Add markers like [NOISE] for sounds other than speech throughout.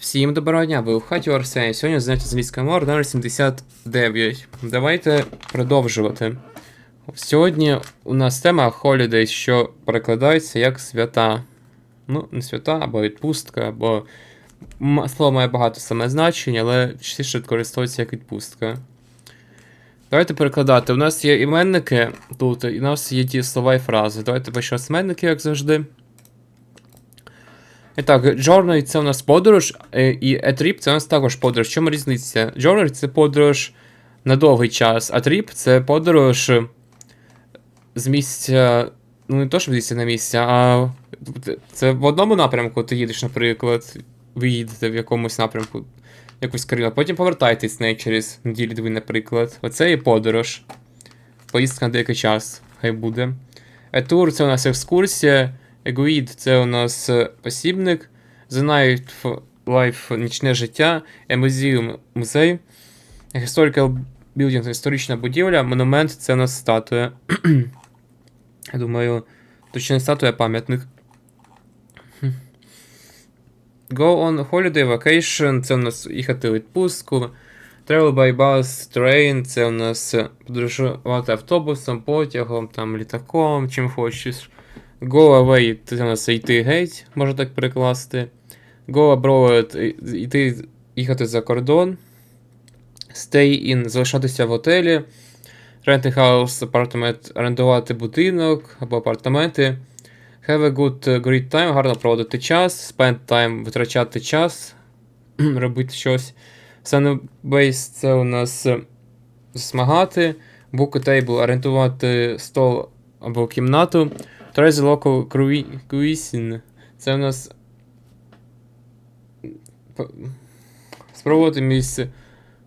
Всім доброго дня, ви у хаті Арсенія. Сьогодні заняття з англійської мови номер 79. Давайте продовжувати. Сьогодні у нас тема Holidays, що перекладається як свята. Ну, не свята, або відпустка, або. Слово має багато саме значень, але частіше використовується як відпустка. Давайте перекладати. У нас є іменники тут, і у нас є ті слова і фрази. Давайте почнемо з іменників, як завжди. І так, Journey це у нас подорож, е, і a trip це у нас також подорож. В чому різниця? Journey це подорож на довгий час, а trip це подорож з місця. Ну, не то, що місця на місце, а це в одному напрямку ти їдеш, наприклад, ви їдете в якомусь напрямку, якусь країну, потім повертаєтесь неї через неділі дві, наприклад. Оце є подорож. Поїздка на деякий час, хай буде. Tour це у нас екскурсія. Егоїд це у нас е, посібник. The Night Life нічне життя. A Museum музей. Historical Building історична будівля. Монумент це у нас статуя. [CLEARS THROAT] Я думаю, точно не статуя, а пам'ятник. [CLEARS THROAT] Go on holiday vacation це у нас їхати у відпустку. Travel by bus, train це у нас е, подорожувати автобусом, потягом, там, літаком, чим хочеш. Go away це йти геть, можна так перекласти. Go abroad йти їхати за кордон. Stay in залишатися в готелі. Rent a house, апартамент, орендувати будинок або апартаменти. Have a good uh, great time, гарно проводити час. Spend time, витрачати час, робити щось. Sunbase це у нас е, засмагати. Book a table, орендувати стол або кімнату. Try the local cui- cuisine. Це у нас. Спробувати місце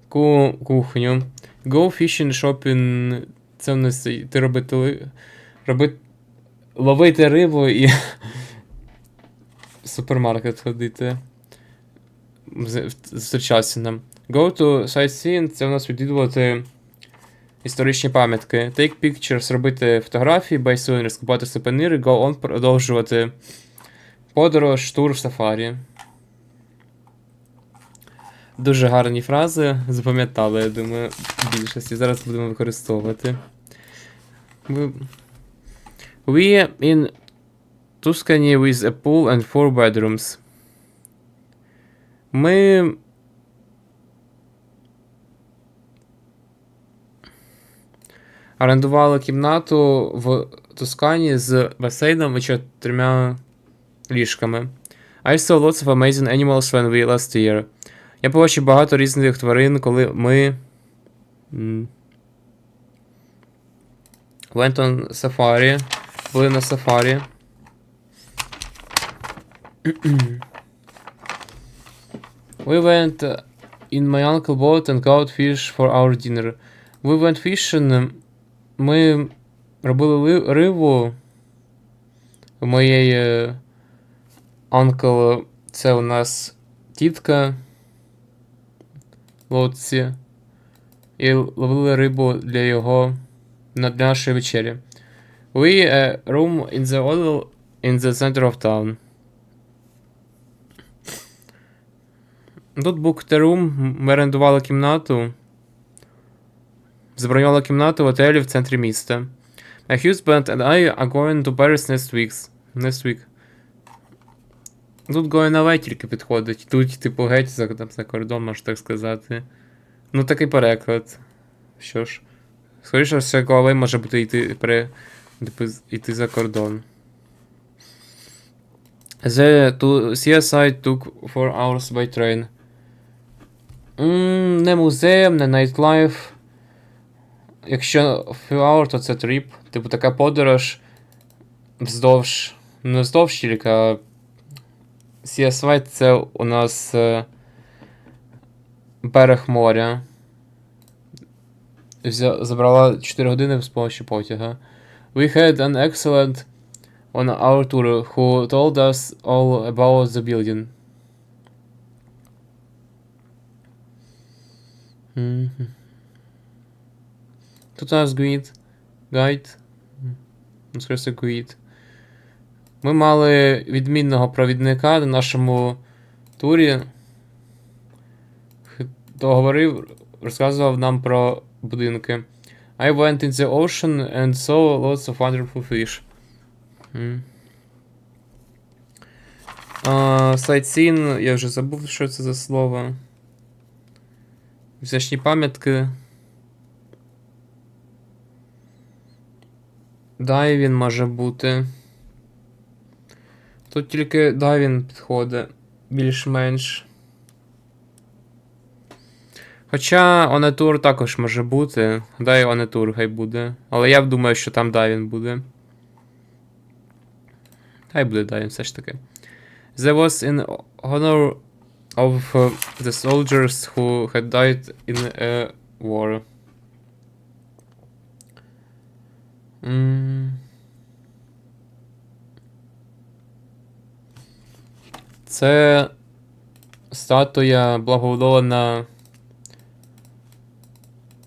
ку- кухню. Go fishing shopping. Це у нас йти робити. Робити. Ловити рибу і. в супермаркет ходити. З- Зустрічатися нам. Go to sightseeing. Це у нас відвідувати історичні пам'ятки. Take pictures, робити фотографії, souvenirs, купувати сувеніри, go on, продовжувати подорож, тур в сафарі. Дуже гарні фрази, запам'ятали, я думаю, більшості. Зараз будемо використовувати. We in Tuscany with a pool and four bedrooms. Ми орендували кімнату в Тускані з басейном і чотирма ліжками. I saw lots of amazing animals when we last year. Я побачив багато різних тварин, коли ми. Went on safari. Були на сафарі. We went uh, in my uncle boat and caught fish for our dinner. We went fishing. Ми робили ли- рибу. У моєї uncle це у нас тітка в лодці. І ловили рибу для його для нашої вечері. We a room in the hotel in the center of town. Тут booked a room, ми орендували кімнату. Забронювала кімнату в готелі в центрі міста. My husband and I are going to Paris next week. Next week. Тут going away тільки підходить. Тут, типу, геть за, за кордон, можна так сказати. Ну, такий переклад. Що ж. Скоріше все, away може бути йти, пере, типу, йти за кордон. The to CSI took 4 hours by train. М, не музеєм, не найтлайф. Якщо hour, то це тріп. Типу така подорож вздовж. Не вздовж тільки, а CSY це у нас е, берег моря. Взя- Забрала 4 години з помощью потяга. We had an excellent on our tour who told us all about the building. Мгм. Тут у нас гуїд. Гайд. Ну, скоріше, гуїд. Ми мали відмінного провідника на нашому турі. то говорив, розказував нам про будинки. I went in the ocean and saw lots of wonderful fish. А, Sightseeing, я вже забув, що це за слово. Взячні пам'ятки. Дайвін може бути. Тут тільки дайвін підходить більш-менш. Хоча Онетур також може бути. Дай Онетур хай буде. Але я думаю, що там дайвін буде. Хай буде дайвін все ж таки. There was in honor of the soldiers who had died in a war. М. Це статуя благоволена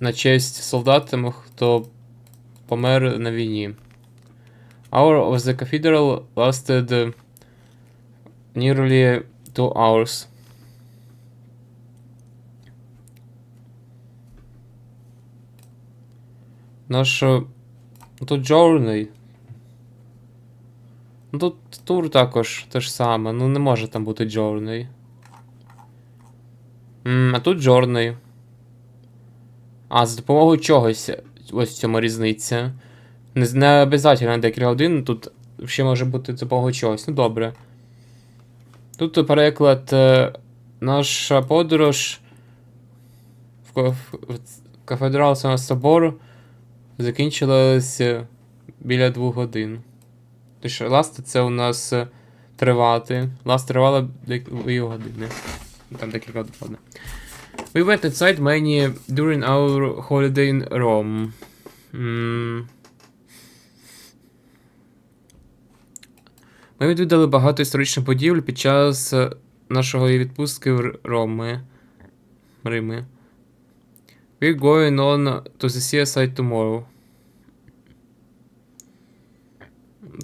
на честь солдатам, хто помер на війні. Hour of the cathedral lasted nearly two hours. Наш. Е, Тут Journey. Ну тут тур також те ж саме. Ну не може там бути Journey. М, а тут Journey. А, за допомогою чогось. Ось в цьому різниця. Не, не обов'язково декілька годин, тут ще може бути за допомогою чогось. Ну добре. Тут переклад е, наша подорож в, ко- в кафедральний собор закінчилася біля двох годин. Тож ласт це у нас е, тривати. Ласт тривала дві години. Там декілька годин. We went inside many during our holiday in Rome. М. Ми відвідали багато історичних будівель під час е, нашої відпустки в Роми. Рими. We're going on to the seaside tomorrow.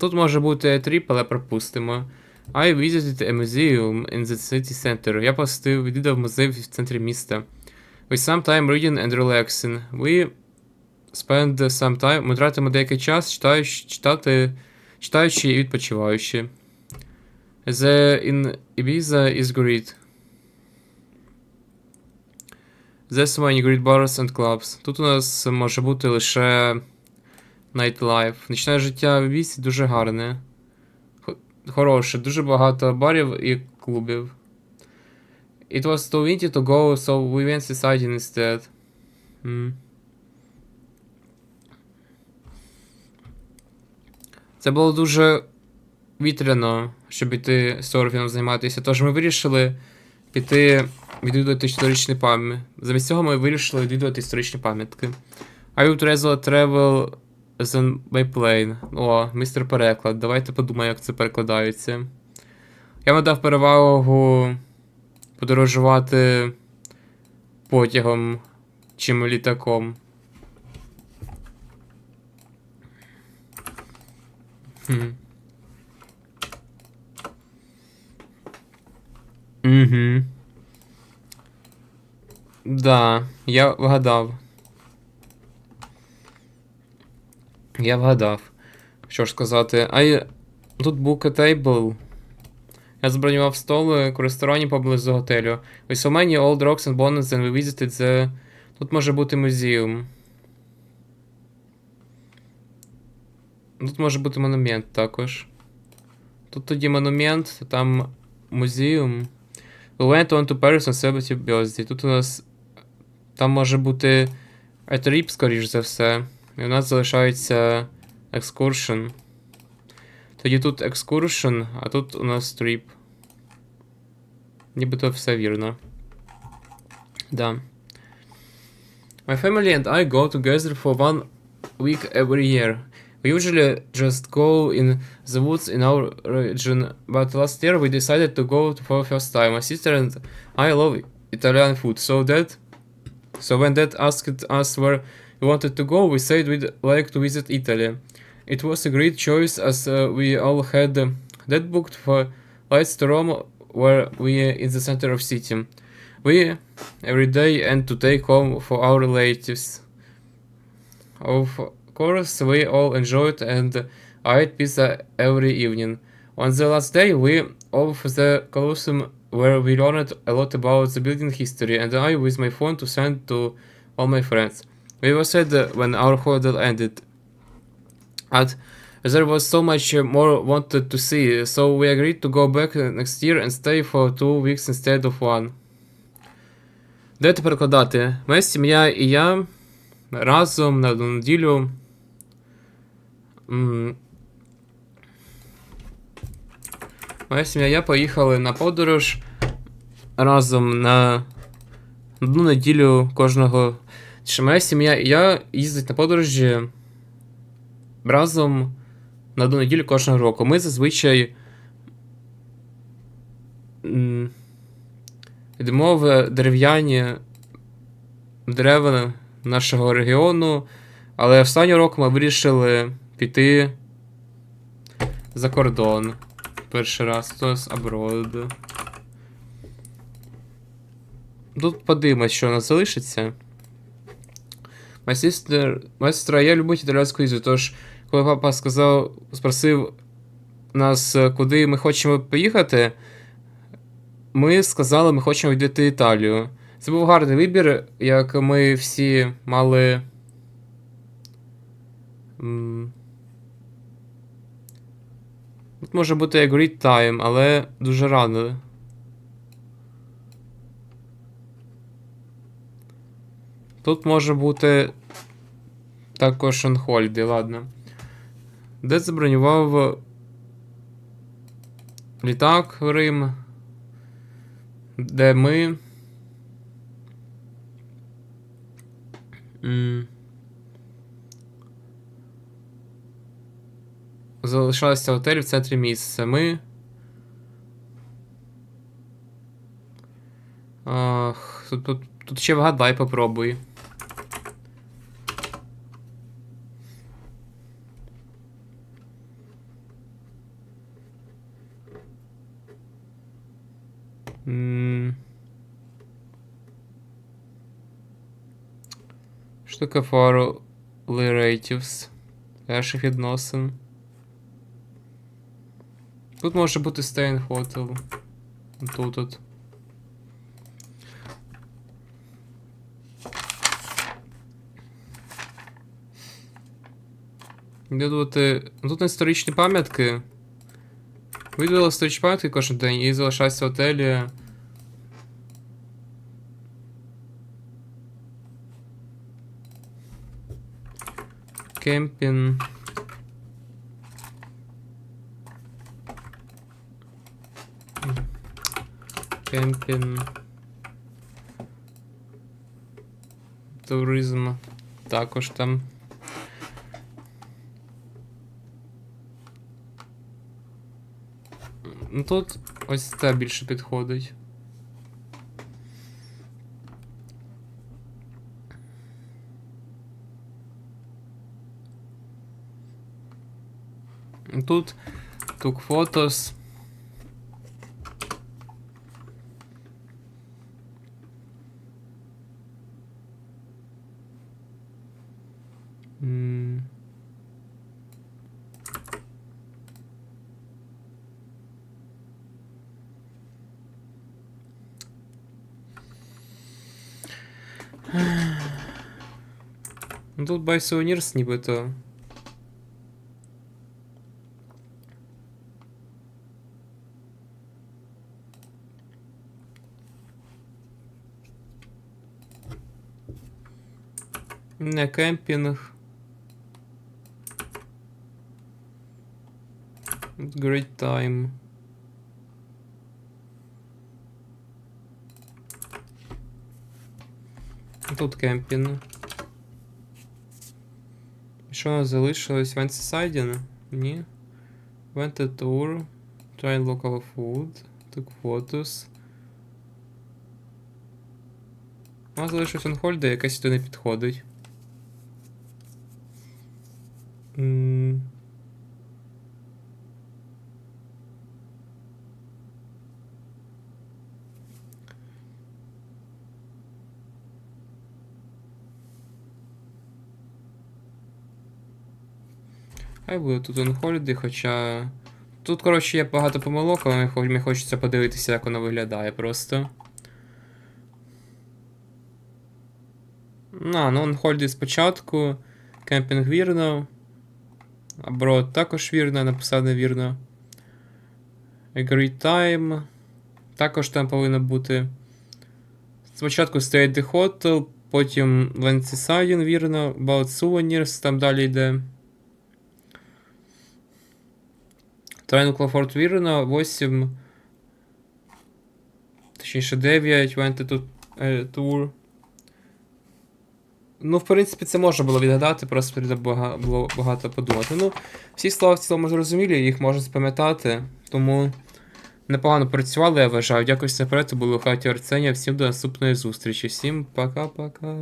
Тут може бути тріп, але пропустимо. I visited a museum in the city center. Я посетив відвідав музей в центрі міста. We some time reading and relaxing. We spend some time. Ми тратимо деякий час, читаючи, читати, читаючи і відпочиваючи. The in Ibiza is great. There's many great bars and clubs. Тут у нас може бути лише nightlife. Нічне життя в Ібісі дуже гарне. Хороше, дуже багато барів і клубів. It was too windy to go, so we went inside instead. М. Це було дуже вітряно, щоб іти серфінгом займатися. Тож ми вирішили піти відвідувати історичні пам'ятки. Замість цього ми вирішили відвідувати історичні пам'ятки. I would rather travel than by plane. О, містер переклад. Давайте подумаємо, як це перекладається. Я би дав перевагу подорожувати потягом чим літаком. Хм. Угу. Да, я вгадав. Я вгадав. Що ж сказати. А я... тут book a table. Я забронював стол у ресторані поблизу готелю. We saw many old rocks and bones and we visited the... Тут може бути музеум. Тут може бути монумент також. Тут тоді монумент, там музеум. We went on to Paris on 70 birthday. Тут у нас. Там може бути тріп, скоріш за все. І у нас залишається екскуршн. Тоді тут екскуршн, а тут у нас тріп. Нібито все вірно. Да. My family and I go together for one week every year. We usually just go in the woods in our region, but last year we decided to go for the first time. My sister and I love Italian food, so that so when dad asked us where we wanted to go, we said we'd like to visit Italy. It was a great choice as uh, we all had uh, that booked for flights to Rome, where we in the center of city. we every day and to take home for our relatives. Of course, we all enjoyed and ate pizza every evening. On the last day we all of the Colosseum where we learned a lot about the building history and I with my phone to send to all my friends. We were sad when our holiday ended. And there was so much more wanted to see, so we agreed to go back next year and stay for two weeks instead of one. Дайте перекладати. Моя сім'я і я разом на одну неділю. Моя сім'я поїхали на подорож разом на одну неділю кожного. Чи моя сім'я і я їздить на подорожі разом на одну неділю кожного року. Ми зазвичай йдемо в дерев'яні дерева нашого регіону, але останнього року ми вирішили піти за кордон. Перший раз, то з abroad. Тут подивимось, що у нас залишиться. І я любить італійську їзду, тож, коли папа сказав, спросив нас, е, куди ми хочемо поїхати, ми сказали, ми хочемо відвідати Італію. Це був гарний вибір, як ми всі мали. Тут може бути як great time, але дуже рано. Тут може бути також on ладно. Де забронював літак в Рим, де ми. м, Залишалися готелі в центрі місця. Ми. Ах, тут, тут, тут ще вгадай попробуй. Таке for relatives? Перших відносин. Тут може бути in. Тут от. Де тут, е, тут історичні пам'ятки. Відвідали історичні пам'ятки кожен день і залишаюся в готелі. Кемпінг. Кемпінг. Туризм. Також там. Ну тут ось це більше підходить. Тут took photos. buy souvenirs нібито. Не кемпінг. Great time. Тут кемпінг. Що залишилось? Вент Ні. Вентатур. Try local food. Photos. У нас залишився holiday, якась сюди не підходить. М. Хай буде тут holiday, хоча. Тут, коротше, є багато помилок, але мені хочеться подивитися, як воно виглядає просто. На, ну holiday спочатку. Кемпінг вірно. Abroad також вірно, написав невірно. Agree time. Також там повинно бути. Спочатку Stay the Hotel, потім Landside, вірно, About Souvenirs, там далі йде. Трайну Клафорд вірно, 8. Точніше 9, Went to е, Tour. Ну, в принципі, це можна було відгадати, просто треба було багато подумати. Ну, всі слова в цілому зрозумілі, їх можна запам'ятати, тому непогано працювали, я вважаю. Дякую за перегляд, були у хаті Арсенія. Всім до наступної зустрічі. Всім пока-пока.